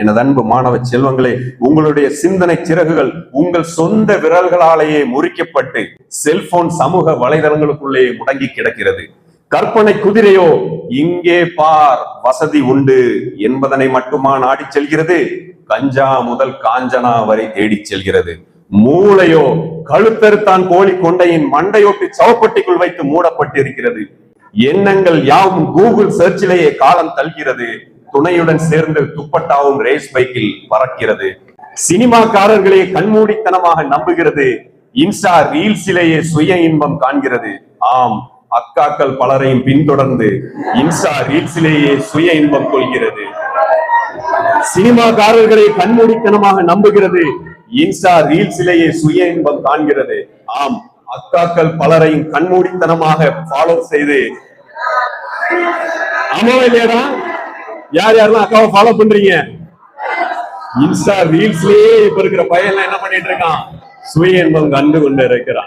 எனது அன்பு மாணவ செல்வங்களே உங்களுடைய சிந்தனை சிறகுகள் உங்கள் சொந்த விரல்களாலேயே முறிக்கப்பட்டு செல்போன் சமூக வலைதளங்களுக்குள்ளே முடங்கி கிடக்கிறது. கற்பனை குதிரையோ இங்கே பார் வசதி உண்டு என்பதனை மட்டுமா நாடி செல்கிறது. கஞ்சா முதல் காஞ்சனா வரை தேடிச் செல்கிறது. மூளையோ கழுத்தறுத்தான் கோழி கொண்டையின் மண்டையொட்டி சவப்பட்டிக்குள் வைத்து மூடப்பட்டிருக்கிறது. எண்ணங்கள் யாவும் கூகுள் சர்ச்சிலேயே காலம் தள்கிறது துணையுடன் சேர்ந்து துப்பட்டாவும் ரேஸ் பைக்கில் பறக்கிறது. சினிமாக்காரர்களே கண்மூடித்தனமாக நம்புகிறது. இன்ஸ்டா ரீல்ஸிலேயே சுய இன்பம் காண்கிறது. ஆம் அக்காக்கள் பலரையும் பின்தொடர்ந்து இன்ஸ்டா ரீல்ஸிலேயே சுய இன்பம் கொள்கிறது. சினிமாக்காரர்களை கண்மூடித்தனமாக நம்புகிறது. இன்ஸ்டா ரீல்ஸிலேயே சுய இன்பம் காண்கிறது. ஆம் அக்காக்கள் பலரையும் கண்மூடித்தனமாக ஃபாலோ செய்து. ஆமாவா இல்லையாடா? யார் யாரெல்லாம் அக்காவை ஃபாலோ பண்றீங்க? இன்ஸ்டா ரீல்ஸ்லயே இப்ப இருக்கிற பையன் என்ன பண்ணிட்டு இருக்கான்? சுய இன்பம் கண்டு கொண்டு இருக்கிறான்.